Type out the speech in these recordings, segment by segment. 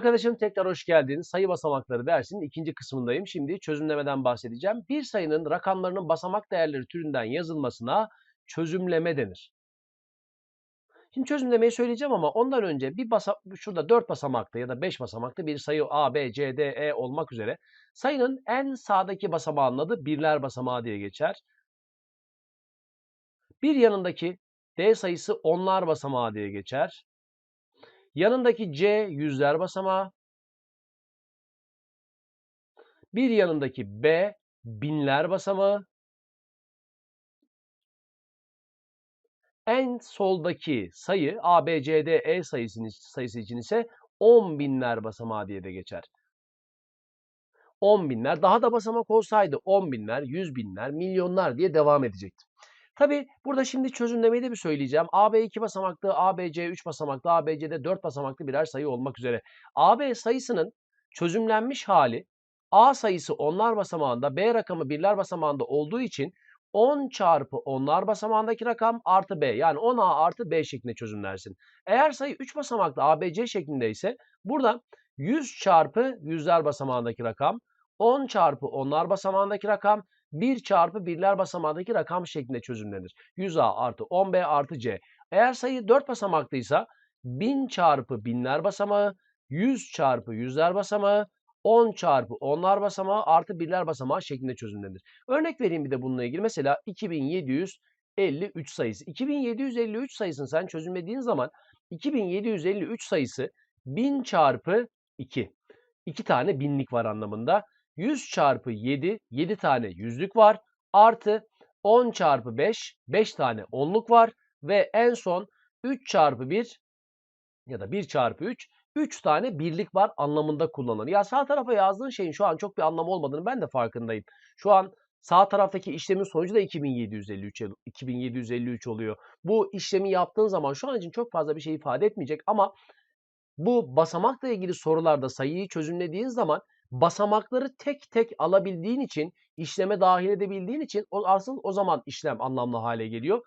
Arkadaşım tekrar hoş geldin. Sayı basamakları dersinin ikinci kısmındayım. Şimdi çözümlemeden bahsedeceğim. Bir sayının rakamlarının basamak değerleri türünden yazılmasına çözümleme denir. Şimdi çözümlemeyi söyleyeceğim ama ondan önce bir basa şurada 4 basamaklı ya da 5 basamaklı bir sayı A, B, C, D, E olmak üzere sayının en sağdaki basamağının adı birler basamağı diye geçer. Bir yanındaki D sayısı onlar basamağı diye geçer. Yanındaki C yüzler basamağı. Bir yanındaki B binler basamağı. En soldaki sayı A, B, C, E sayısı için ise 10 binler basamağı diye de geçer. 10 binler daha da basamak olsaydı 10 binler, 100 binler, milyonlar diye devam edecekti. Tabi burada şimdi çözümlemeyi de bir söyleyeceğim. AB 2 basamaklı, ABC 3 basamaklı, ABC'de 4 basamaklı birer sayı olmak üzere. AB sayısının çözümlenmiş hali A sayısı onlar basamağında, B rakamı birler basamağında olduğu için 10 çarpı onlar basamağındaki rakam artı B yani 10A artı B şeklinde çözümlersin. Eğer sayı 3 basamaklı ABC şeklinde ise burada 100 çarpı yüzler basamağındaki rakam, 10 çarpı onlar basamağındaki rakam 1 çarpı birler basamağındaki rakam şeklinde çözümlenir. 100A artı 10B artı C. Eğer sayı 4 basamaklıysa 1000 çarpı binler basamağı, 100 çarpı yüzler basamağı, 10 çarpı onlar basamağı artı birler basamağı şeklinde çözümlenir. Örnek vereyim bir de bununla ilgili. Mesela 2753 sayısı. 2753 sayısını sen çözümlediğin zaman 2753 sayısı 1000 çarpı 2. 2 tane binlik var anlamında. 100 çarpı 7, 7 tane yüzlük var. Artı 10 çarpı 5, 5 tane onluk var. Ve en son 3 çarpı 1 ya da 1 çarpı 3, 3 tane birlik var anlamında kullanılır. Ya sağ tarafa yazdığın şeyin şu an çok bir anlamı olmadığını ben de farkındayım. Şu an sağ taraftaki işlemin sonucu da 2753, 2753 oluyor. Bu işlemi yaptığın zaman şu an için çok fazla bir şey ifade etmeyecek ama bu basamakla ilgili sorularda sayıyı çözümlediğin zaman basamakları tek tek alabildiğin için, işleme dahil edebildiğin için o asıl o zaman işlem anlamlı hale geliyor.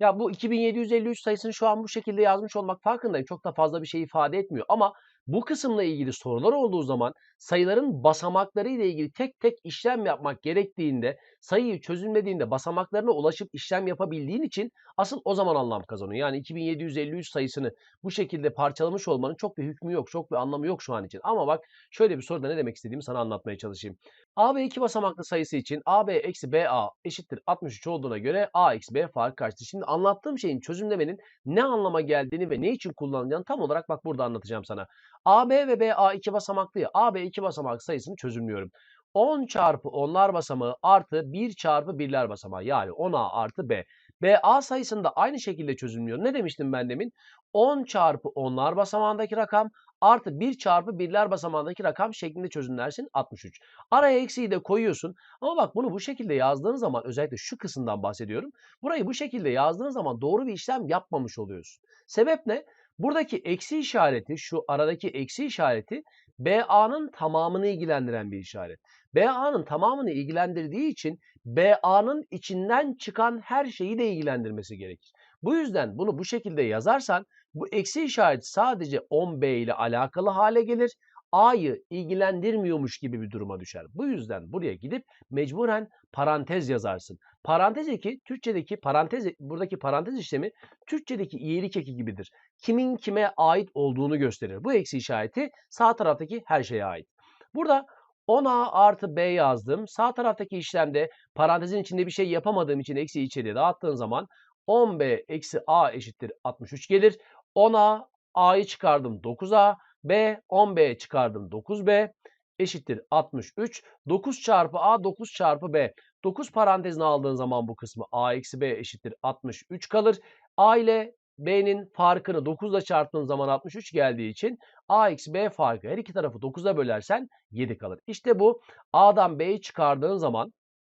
Ya bu 2753 sayısını şu an bu şekilde yazmış olmak farkındayım. Çok da fazla bir şey ifade etmiyor ama bu kısımla ilgili sorular olduğu zaman sayıların basamakları ile ilgili tek tek işlem yapmak gerektiğinde, sayıyı çözümlediğinde basamaklarına ulaşıp işlem yapabildiğin için asıl o zaman anlam kazanıyor. Yani 2753 sayısını bu şekilde parçalamış olmanın çok bir hükmü yok, çok bir anlamı yok şu an için. Ama bak şöyle bir soruda ne demek istediğimi sana anlatmaya çalışayım. AB iki basamaklı sayısı için AB eksi BA eşittir 63 olduğuna göre A eksi B fark kaçtır? Şimdi anlattığım şeyin çözümlemenin ne anlama geldiğini ve ne için kullanılacağını tam olarak bak burada anlatacağım sana. AB ve BA iki basamaklı ya. AB iki basamak sayısını çözümlüyorum. 10 çarpı onlar basamağı artı 1 çarpı birler basamağı yani 10A artı B. BA sayısını da aynı şekilde çözümlüyor. Ne demiştim ben demin? 10 çarpı onlar basamağındaki rakam artı 1 çarpı birler basamağındaki rakam şeklinde çözümlersin 63. Araya eksiği de koyuyorsun. Ama bak bunu bu şekilde yazdığın zaman özellikle şu kısımdan bahsediyorum. Burayı bu şekilde yazdığın zaman doğru bir işlem yapmamış oluyorsun. Sebep ne? Buradaki eksi işareti, şu aradaki eksi işareti BA'nın tamamını ilgilendiren bir işaret. BA'nın tamamını ilgilendirdiği için BA'nın içinden çıkan her şeyi de ilgilendirmesi gerekir. Bu yüzden bunu bu şekilde yazarsan bu eksi işareti sadece 10B ile alakalı hale gelir. A'yı ilgilendirmiyormuş gibi bir duruma düşer. Bu yüzden buraya gidip mecburen parantez yazarsın. Parantez eki Türkçedeki parantez buradaki parantez işlemi Türkçedeki iyilik eki gibidir. Kimin kime ait olduğunu gösterir. Bu eksi işareti sağ taraftaki her şeye ait. Burada 10A artı B yazdım. Sağ taraftaki işlemde parantezin içinde bir şey yapamadığım için eksi içeriye dağıttığın zaman 10B eksi A eşittir 63 gelir. 10A A'yı çıkardım 9A. B 10B çıkardım 9B eşittir 63. 9 çarpı A 9 çarpı B. 9 parantezine aldığın zaman bu kısmı A eksi B eşittir 63 kalır. A ile B'nin farkını 9 ile çarptığın zaman 63 geldiği için A eksi B farkı her iki tarafı 9'a bölersen 7 kalır. İşte bu A'dan B'yi çıkardığın zaman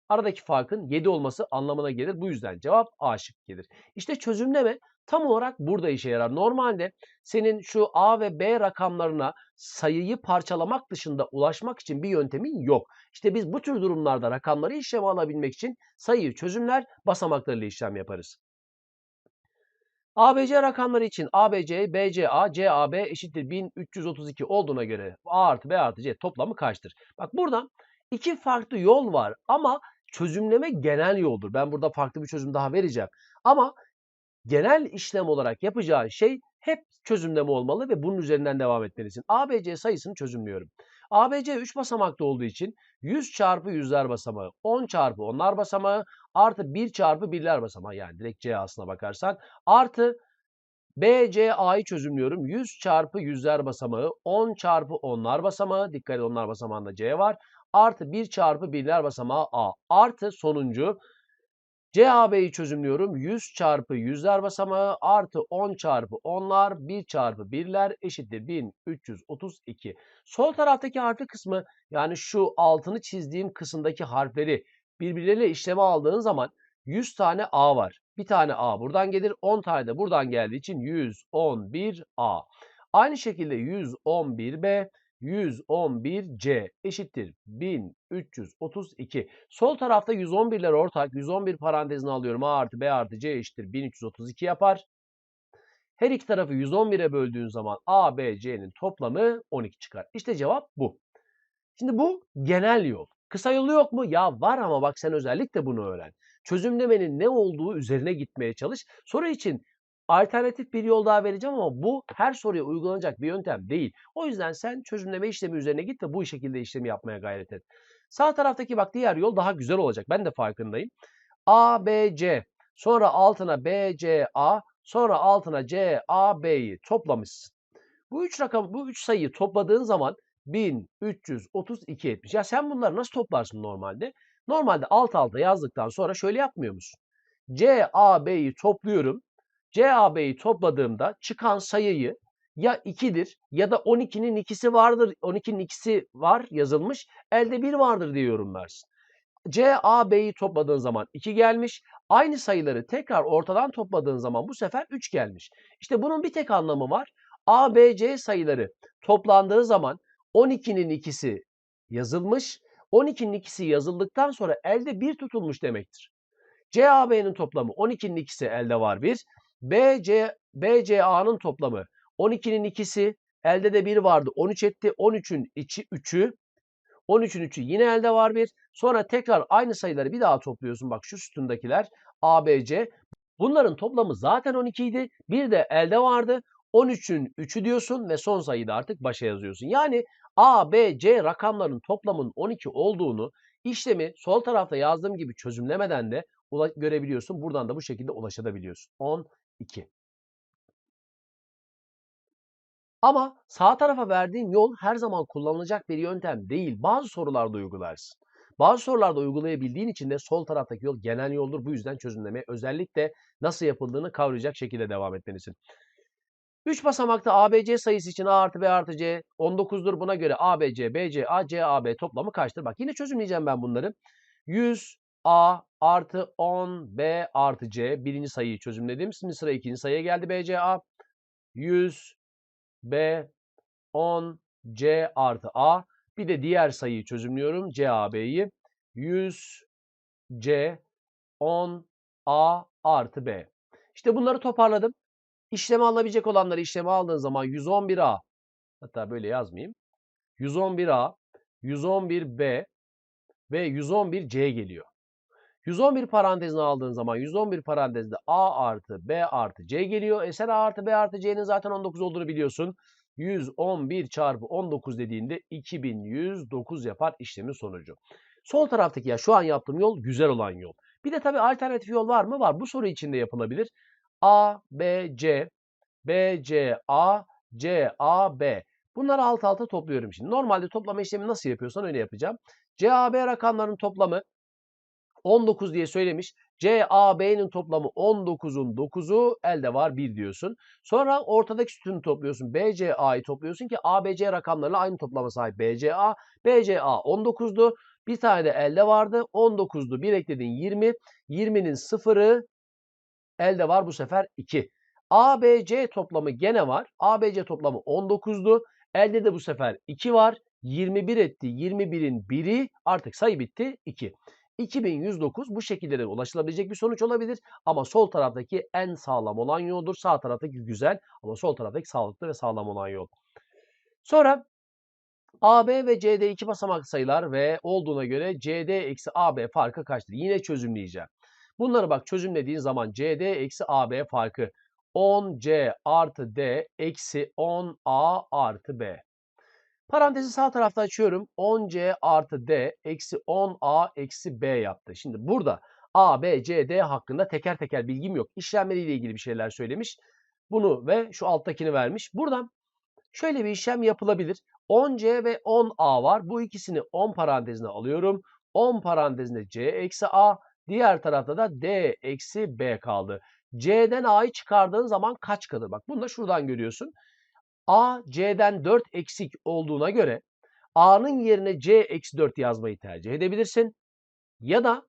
aradaki farkın 7 olması anlamına gelir. Bu yüzden cevap A şık gelir. İşte çözümleme tam olarak burada işe yarar. Normalde senin şu A ve B rakamlarına sayıyı parçalamak dışında ulaşmak için bir yöntemin yok. İşte biz bu tür durumlarda rakamları işleme alabilmek için sayıyı çözümler basamaklarıyla işlem yaparız. ABC rakamları için ABC, BCA, CAB eşittir 1332 olduğuna göre A artı B artı C toplamı kaçtır? Bak buradan iki farklı yol var ama çözümleme genel yoldur. Ben burada farklı bir çözüm daha vereceğim. Ama genel işlem olarak yapacağın şey hep çözümleme olmalı ve bunun üzerinden devam etmelisin. ABC sayısını çözümlüyorum. ABC 3 basamakta olduğu için 100 çarpı yüzler basamağı, 10 çarpı onlar basamağı artı 1 çarpı birler basamağı yani direkt C aslına bakarsan artı BCA'yı çözümlüyorum. 100 çarpı yüzler basamağı, 10 çarpı onlar basamağı, dikkat edin onlar basamağında C var. Artı 1 çarpı birler basamağı A. Artı sonuncu CAB'yi çözümlüyorum. 100 çarpı yüzler basamağı artı 10 çarpı onlar 1 çarpı birler eşittir 1332. Sol taraftaki harfli kısmı yani şu altını çizdiğim kısımdaki harfleri birbirleriyle işleme aldığın zaman 100 tane A var. Bir tane A buradan gelir. 10 tane de buradan geldiği için 111 A. Aynı şekilde 111 B, 111C eşittir 1332. Sol tarafta 111'ler ortak. 111 parantezine alıyorum. A artı B artı C eşittir 1332 yapar. Her iki tarafı 111'e böldüğün zaman A, B, C'nin toplamı 12 çıkar. İşte cevap bu. Şimdi bu genel yol. Kısa yolu yok mu? Ya var ama bak sen özellikle bunu öğren. Çözümlemenin ne olduğu üzerine gitmeye çalış. Soru için alternatif bir yol daha vereceğim ama bu her soruya uygulanacak bir yöntem değil. O yüzden sen çözümleme işlemi üzerine git ve bu şekilde işlemi yapmaya gayret et. Sağ taraftaki bak diğer yol daha güzel olacak. Ben de farkındayım. A, B, C. Sonra altına B, C, A. Sonra altına C, A, B'yi toplamışsın. Bu üç rakam, bu üç sayıyı topladığın zaman 1332 etmiş. Ya sen bunları nasıl toplarsın normalde? Normalde alt alta yazdıktan sonra şöyle yapmıyor musun? C, A, B'yi topluyorum. CAB'yi topladığımda çıkan sayıyı ya 2'dir ya da 12'nin ikisi vardır. 12'nin ikisi var yazılmış. Elde 1 vardır diye yorumlarsın. CAB'yi topladığın zaman 2 gelmiş. Aynı sayıları tekrar ortadan topladığın zaman bu sefer 3 gelmiş. İşte bunun bir tek anlamı var. ABC sayıları toplandığı zaman 12'nin ikisi yazılmış. 12'nin ikisi yazıldıktan sonra elde 1 tutulmuş demektir. CAB'nin toplamı 12'nin ikisi elde var 1. BC, BCA'nın toplamı 12'nin ikisi elde de 1 vardı 13 etti. 13'ün içi 3'ü 13'ün 3'ü yine elde var 1. Sonra tekrar aynı sayıları bir daha topluyorsun. Bak şu sütundakiler ABC. Bunların toplamı zaten 12 idi. Bir de elde vardı. 13'ün 3'ü diyorsun ve son sayıyı da artık başa yazıyorsun. Yani A, B, C rakamların toplamının 12 olduğunu işlemi sol tarafta yazdığım gibi çözümlemeden de görebiliyorsun. Buradan da bu şekilde ulaşabiliyorsun. 12. Ama sağ tarafa verdiğin yol her zaman kullanılacak bir yöntem değil. Bazı sorularda uygularsın. Bazı sorularda uygulayabildiğin için de sol taraftaki yol genel yoldur. Bu yüzden çözümlemeye özellikle nasıl yapıldığını kavrayacak şekilde devam etmelisin. 3 basamakta ABC sayısı için A artı B artı C 19'dur. Buna göre ABC, BC, A, CAB toplamı kaçtır? Bak yine çözümleyeceğim ben bunları. 100 A artı 10 B artı C. Birinci sayıyı çözümledim. Şimdi sıra ikinci sayıya geldi BCA. 100 B 10 C artı A. Bir de diğer sayıyı çözümlüyorum. CAB'yi. 100 C 10 A artı B. İşte bunları toparladım. İşleme alınabilecek olanları işleme aldığın zaman 111A hatta böyle yazmayayım. 111A, 111B ve 111C geliyor. 111 parantezine aldığın zaman 111 parantezde A artı B artı C geliyor. E sen A artı B artı C'nin zaten 19 olduğunu biliyorsun. 111 çarpı 19 dediğinde 2109 yapar işlemin sonucu. Sol taraftaki ya şu an yaptığım yol güzel olan yol. Bir de tabii alternatif yol var mı? Var. Bu soru içinde yapılabilir. A, B, C, B, C, A, C, A, B. Bunları alt alta topluyorum şimdi. Normalde toplama işlemi nasıl yapıyorsan öyle yapacağım. C, A, B rakamlarının toplamı 19 diye söylemiş. C, A, B'nin toplamı 19'un 9'u elde var 1 diyorsun. Sonra ortadaki sütunu topluyorsun. B, C, A'yı topluyorsun ki A, B, C rakamlarıyla aynı toplama sahip B, C, A. B, C, A 19'du. Bir tane de elde vardı. 19'du. 1 ekledin 20. 20'nin sıfırı elde var bu sefer 2. A, B, C toplamı gene var. A, B, C toplamı 19'du. Elde de bu sefer 2 var. 21 etti. 21'in 1'i artık sayı bitti 2. 2109 bu şekilde de ulaşılabilecek bir sonuç olabilir. Ama sol taraftaki en sağlam olan yoldur. Sağ taraftaki güzel ama sol taraftaki sağlıklı ve sağlam olan yol. Sonra AB ve CD iki basamaklı sayılar ve olduğuna göre CD eksi AB farkı kaçtır? Yine çözümleyeceğim. Bunları bak çözümlediğin zaman CD eksi AB farkı 10C artı D eksi 10A artı B. Parantezi sağ tarafta açıyorum. 10C artı D eksi 10A eksi B yaptı. Şimdi burada A, B, C, D hakkında teker teker bilgim yok. İşlemleriyle ilgili bir şeyler söylemiş. Bunu ve şu alttakini vermiş. Buradan şöyle bir işlem yapılabilir. 10C ve 10A var. Bu ikisini 10 parantezine alıyorum. 10 parantezinde C eksi A. Diğer tarafta da D eksi B kaldı. C'den A'yı çıkardığın zaman kaç kalır? Bak bunu da şuradan görüyorsun. A C'den 4 eksik olduğuna göre A'nın yerine C eksi 4 yazmayı tercih edebilirsin. Ya da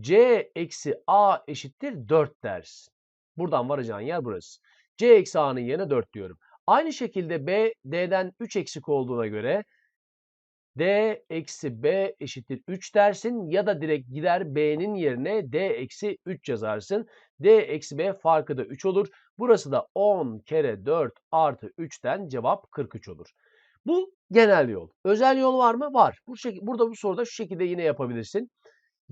C eksi A eşittir 4 dersin. Buradan varacağın yer burası. C eksi A'nın yerine 4 diyorum. Aynı şekilde B D'den 3 eksik olduğuna göre D eksi B eşittir 3 dersin ya da direkt gider B'nin yerine D eksi 3 yazarsın. D eksi B farkı da 3 olur. Burası da 10 kere 4 artı 3'ten cevap 43 olur. Bu genel yol. Özel yol var mı? Var. Bu burada bu soruda şu şekilde yine yapabilirsin.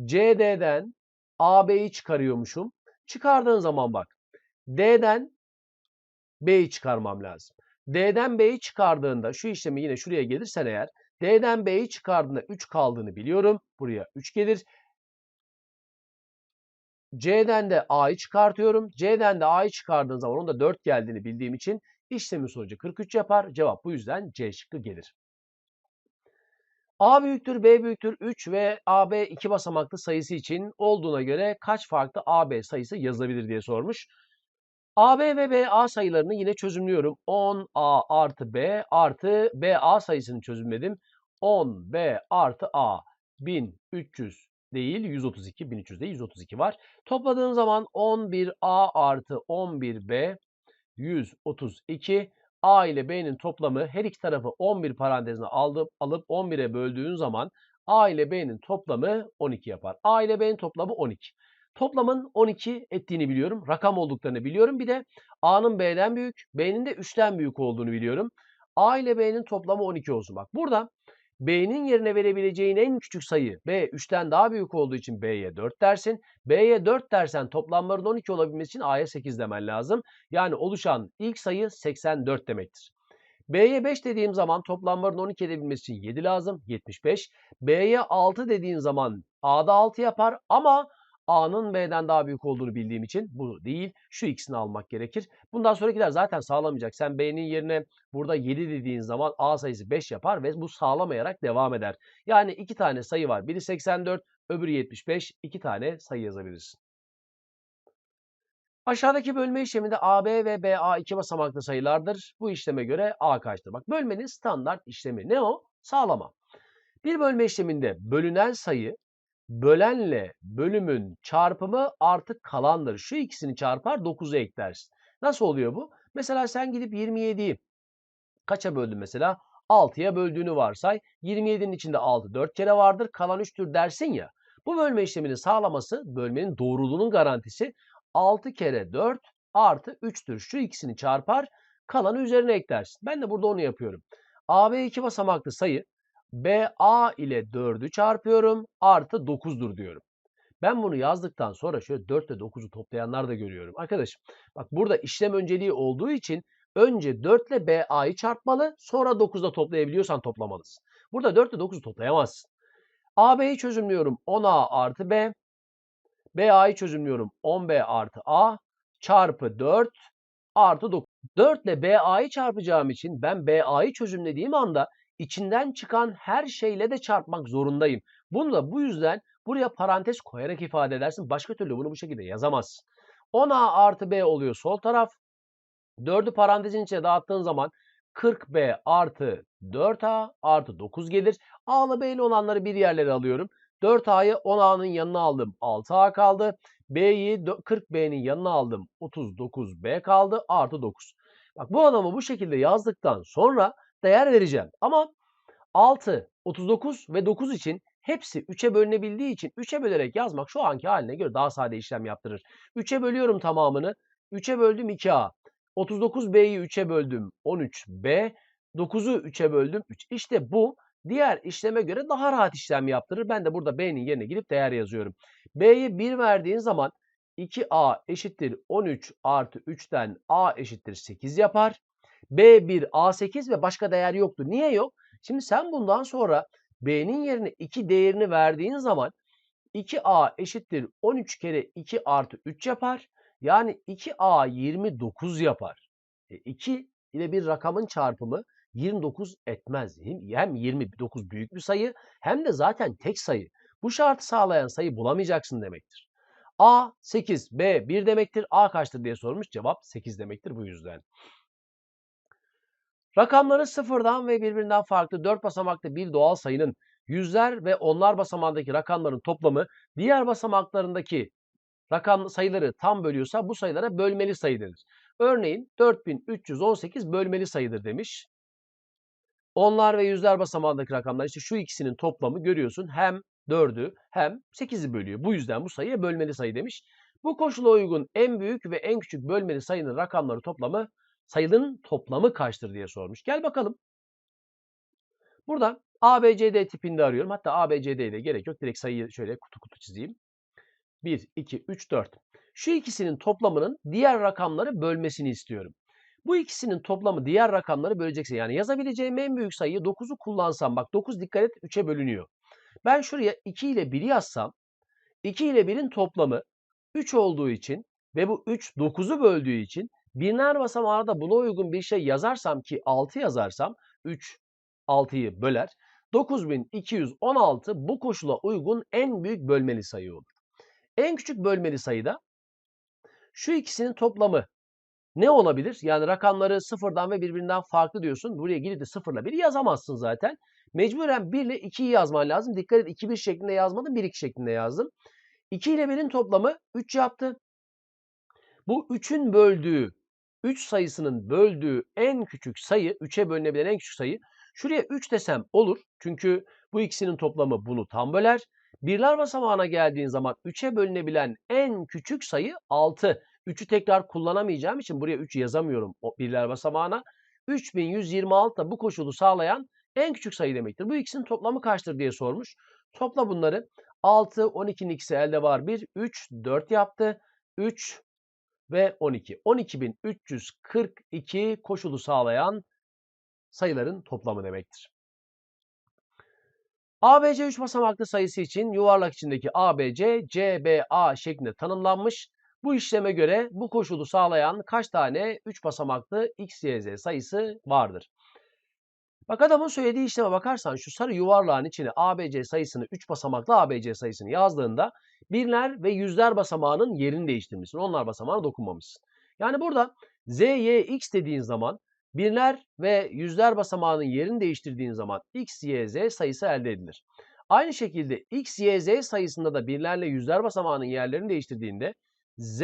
CD'den AB'yi çıkarıyormuşum. Çıkardığın zaman bak. D'den B'yi çıkarmam lazım. D'den B'yi çıkardığında şu işlemi yine şuraya gelirsen eğer D'den B'yi çıkardığında 3 kaldığını biliyorum. Buraya 3 gelir. C'den de A'yı çıkartıyorum. C'den de A'yı çıkardığım zaman onun da 4 geldiğini bildiğim için işlemin sonucu 43 yapar. Cevap bu yüzden C şıkkı gelir. A büyüktür, B büyüktür 3 ve AB iki basamaklı sayısı için olduğuna göre kaç farklı AB sayısı yazılabilir diye sormuş. AB ve BA sayılarını yine çözümlüyorum. 10A artı B artı BA sayısını çözümledim. 10B artı A 1300 değil 132, 1300 değil 132 var. Topladığın zaman 11A artı 11B 132. A ile B'nin toplamı her iki tarafı 11 parantezine alıp, alıp 11'e böldüğün zaman A ile B'nin toplamı 12 yapar. A ile B'nin toplamı 12. Toplamın 12 ettiğini biliyorum. Rakam olduklarını biliyorum. Bir de A'nın B'den büyük, B'nin de 3'ten büyük olduğunu biliyorum. A ile B'nin toplamı 12 olsun. Bak burada B'nin yerine verebileceğin en küçük sayı B 3'ten daha büyük olduğu için B'ye 4 dersin. B'ye 4 dersen toplamların 12 olabilmesi için A'ya 8 demen lazım. Yani oluşan ilk sayı 84 demektir. B'ye 5 dediğim zaman toplamların 12 edebilmesi için 7 lazım. 75. B'ye 6 dediğin zaman A'da 6 yapar ama A'nın B'den daha büyük olduğunu bildiğim için bu değil. Şu ikisini almak gerekir. Bundan sonrakiler zaten sağlamayacak. Sen B'nin yerine burada 7 dediğin zaman A sayısı 5 yapar ve bu sağlamayarak devam eder. Yani iki tane sayı var. Biri 84, öbürü 75. İki tane sayı yazabilirsin. Aşağıdaki bölme işleminde AB ve BA iki basamaklı sayılardır. Bu işleme göre A kaçtır? Bak bölmenin standart işlemi ne o? Sağlama. Bir bölme işleminde bölünen sayı bölenle bölümün çarpımı artı kalandır. Şu ikisini çarpar 9'u eklersin. Nasıl oluyor bu? Mesela sen gidip 27'yi kaça böldün mesela? 6'ya böldüğünü varsay. 27'nin içinde 6 4 kere vardır. Kalan 3'tür dersin ya. Bu bölme işlemini sağlaması bölmenin doğruluğunun garantisi 6 kere 4 artı 3'tür. Şu ikisini çarpar kalanı üzerine eklersin. Ben de burada onu yapıyorum. AB iki basamaklı sayı BA ile 4'ü çarpıyorum artı 9'dur diyorum. Ben bunu yazdıktan sonra şöyle 4 ile 9'u toplayanlar da görüyorum. Arkadaşım bak burada işlem önceliği olduğu için önce 4 ile BA'yı çarpmalı sonra 9'da toplayabiliyorsan toplamalısın. Burada 4 ile 9'u toplayamazsın. AB'yi çözümlüyorum 10A artı B. BA'yı çözümlüyorum 10B artı A çarpı 4 artı 9. 4 ile BA'yı çarpacağım için ben BA'yı çözümlediğim anda içinden çıkan her şeyle de çarpmak zorundayım. Bunu da bu yüzden buraya parantez koyarak ifade edersin. Başka türlü bunu bu şekilde yazamazsın. 10a artı b oluyor sol taraf. 4'ü parantezin içine dağıttığın zaman 40b artı 4a artı 9 gelir. A ile b ile olanları bir yerlere alıyorum. 4a'yı 10a'nın yanına aldım. 6a kaldı. B'yi 40b'nin yanına aldım. 39b kaldı. Artı 9. Bak bu adamı bu şekilde yazdıktan sonra değer vereceğim. Ama 6, 39 ve 9 için hepsi 3'e bölünebildiği için 3'e bölerek yazmak şu anki haline göre daha sade işlem yaptırır. 3'e bölüyorum tamamını. 3'e böldüm 2A. 39B'yi 3'e böldüm 13B. 9'u 3'e böldüm 3. İşte bu diğer işleme göre daha rahat işlem yaptırır. Ben de burada B'nin yerine gidip değer yazıyorum. B'ye 1 verdiğin zaman 2A eşittir 13 artı 3'ten A eşittir 8 yapar. B1 A8 ve başka değer yoktu. Niye yok? Şimdi sen bundan sonra B'nin yerine 2 değerini verdiğin zaman 2A eşittir 13 kere 2 artı 3 yapar. Yani 2A 29 yapar. E 2 ile bir rakamın çarpımı 29 etmez. Hem 29 büyük bir sayı hem de zaten tek sayı. Bu şartı sağlayan sayı bulamayacaksın demektir. A 8, B 1 demektir. A kaçtır diye sormuş. Cevap 8 demektir bu yüzden. Rakamları sıfırdan ve birbirinden farklı 4 basamaklı bir doğal sayının yüzler ve onlar basamağındaki rakamların toplamı diğer basamaklarındaki rakam sayıları tam bölüyorsa bu sayılara bölmeli sayı denir. Örneğin 4318 bölmeli sayıdır demiş. Onlar ve yüzler basamağındaki rakamlar işte şu ikisinin toplamı görüyorsun hem 4'ü hem 8'i bölüyor. Bu yüzden bu sayıya bölmeli sayı demiş. Bu koşula uygun en büyük ve en küçük bölmeli sayının rakamları toplamı sayının toplamı kaçtır diye sormuş. Gel bakalım. Burada ABCD tipinde arıyorum. Hatta ABCD'ye de gerek yok. Direkt sayıyı şöyle kutu kutu çizeyim. 1, 2, 3, 4. Şu ikisinin toplamının diğer rakamları bölmesini istiyorum. Bu ikisinin toplamı diğer rakamları bölecekse yani yazabileceğim en büyük sayıyı 9'u kullansam bak 9 dikkat et 3'e bölünüyor. Ben şuraya 2 ile 1'i yazsam 2 ile 1'in toplamı 3 olduğu için ve bu 3 9'u böldüğü için biner basamağına da buna uygun bir şey yazarsam ki 6 yazarsam 3 6'yı böler. 9216 bu koşula uygun en büyük bölmeli sayı olur. En küçük bölmeli sayıda şu ikisinin toplamı ne olabilir? Yani rakamları sıfırdan ve birbirinden farklı diyorsun. Buraya gidip de sıfırla 1'i yazamazsın zaten. Mecburen 1 ile 2'yi yazman lazım. Dikkat et 2 1 şeklinde yazmadım. 1 2 şeklinde yazdım. 2 ile 1'in toplamı 3 yaptı. Bu 3'ün böldüğü 3 sayısının böldüğü en küçük sayı 3'e bölünebilen en küçük sayı. Şuraya 3 desem olur. Çünkü bu ikisinin toplamı bunu tam böler. Birler basamağına geldiğin zaman 3'e bölünebilen en küçük sayı 6. 3'ü tekrar kullanamayacağım için buraya 3 yazamıyorum o birler basamağına. 3126 da bu koşulu sağlayan en küçük sayı demektir. Bu ikisinin toplamı kaçtır diye sormuş. Topla bunları. 6, 12'nin ikisi elde var 1, 3, 4 yaptı. 3 ve 12. 12.342 koşulu sağlayan sayıların toplamı demektir. ABC 3 basamaklı sayısı için yuvarlak içindeki ABC, CBA şeklinde tanımlanmış. Bu işleme göre bu koşulu sağlayan kaç tane 3 basamaklı x, y, z sayısı vardır? Bak adamın söylediği işleme bakarsan şu sarı yuvarlağın içine ABC sayısını 3 basamaklı ABC sayısını yazdığında birler ve yüzler basamağının yerini değiştirmişsin. Onlar basamağına dokunmamışsın. Yani burada z, y, x dediğin zaman birler ve yüzler basamağının yerini değiştirdiğin zaman x, y, z sayısı elde edilir. Aynı şekilde x, y, z sayısında da birlerle yüzler basamağının yerlerini değiştirdiğinde z,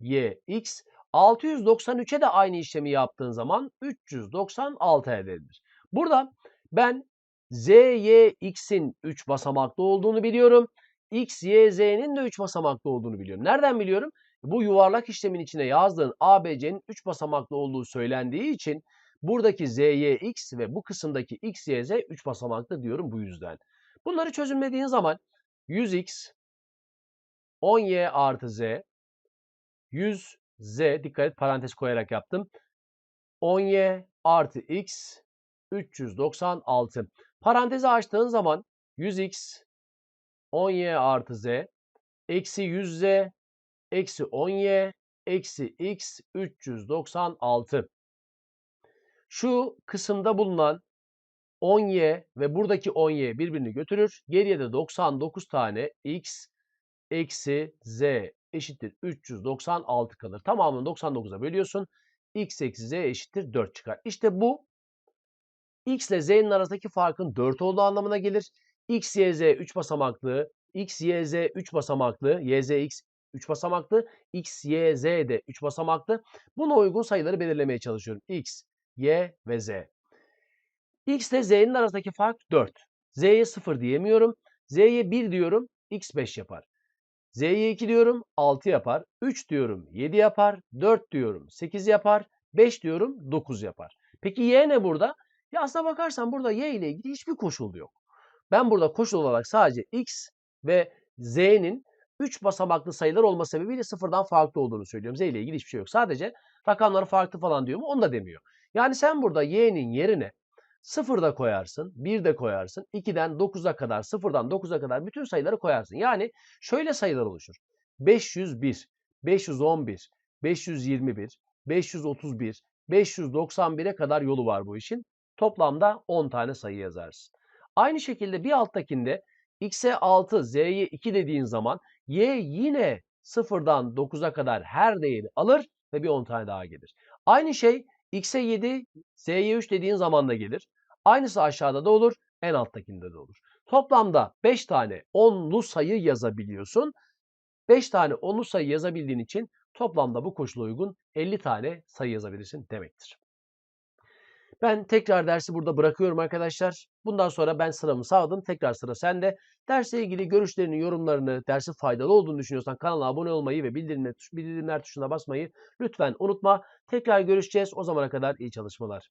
y, x 693'e de aynı işlemi yaptığın zaman 396 elde edilir. Burada ben z, y, x'in 3 basamaklı olduğunu biliyorum. x, y, z'nin de 3 basamaklı olduğunu biliyorum. Nereden biliyorum? Bu yuvarlak işlemin içine yazdığın ABC'nin 3 basamaklı olduğu söylendiği için buradaki z, y, x ve bu kısımdaki x, y, z 3 basamaklı diyorum bu yüzden. Bunları çözümlediğin zaman 100x 10y artı z 100 z dikkat et parantez koyarak yaptım. 10y artı x 396. Parantezi açtığın zaman 100x 10y artı z eksi 100z eksi 10y eksi x 396. Şu kısımda bulunan 10y ve buradaki 10y birbirini götürür. Geriye de 99 tane x eksi z eşittir 396 kalır. Tamamını 99'a bölüyorsun. x eksi z eşittir 4 çıkar. İşte bu x ile z'nin arasındaki farkın 4 olduğu anlamına gelir. x, y, z 3 basamaklı, x, y, z 3 basamaklı, y, z, x 3 basamaklı, x, y, z de 3 basamaklı. Buna uygun sayıları belirlemeye çalışıyorum. x, y ve z. x ile z'nin arasındaki fark 4. z'ye 0 diyemiyorum. Z'ye 1 diyorum x 5 yapar. Z'ye 2 diyorum 6 yapar. 3 diyorum 7 yapar. 4 diyorum 8 yapar. 5 diyorum 9 yapar. Peki y ne burada? Ya aslına bakarsan burada y ile ilgili hiçbir koşul yok. Ben burada koşul olarak sadece x ve z'nin 3 basamaklı sayılar olma sebebiyle sıfırdan farklı olduğunu söylüyorum. Z ile ilgili hiçbir şey yok. Sadece rakamları farklı falan diyor mu? Onu da demiyor. Yani sen burada y'nin yerine 0 da koyarsın, 1 de koyarsın, 2'den 9'a kadar, 0'dan 9'a kadar bütün sayıları koyarsın. Yani şöyle sayılar oluşur. 501, 511, 521, 531, 591'e kadar yolu var bu işin. Toplamda 10 tane sayı yazarsın. Aynı şekilde bir alttakinde x'e 6, z'ye 2 dediğin zaman y yine 0'dan 9'a kadar her değeri alır ve bir 10 tane daha gelir. Aynı şey x'e 7, z'ye 3 dediğin zaman da gelir. Aynısı aşağıda da olur, en alttakinde de olur. Toplamda 5 tane 10'lu sayı yazabiliyorsun. 5 tane 10'lu sayı yazabildiğin için toplamda bu koşula uygun 50 tane sayı yazabilirsin demektir. Ben tekrar dersi burada bırakıyorum arkadaşlar. Bundan sonra ben sıramı sağladım. Tekrar sıra sende. Dersle ilgili görüşlerini, yorumlarını, dersin faydalı olduğunu düşünüyorsan kanala abone olmayı ve bildirimler tuşuna basmayı lütfen unutma. Tekrar görüşeceğiz. O zamana kadar iyi çalışmalar.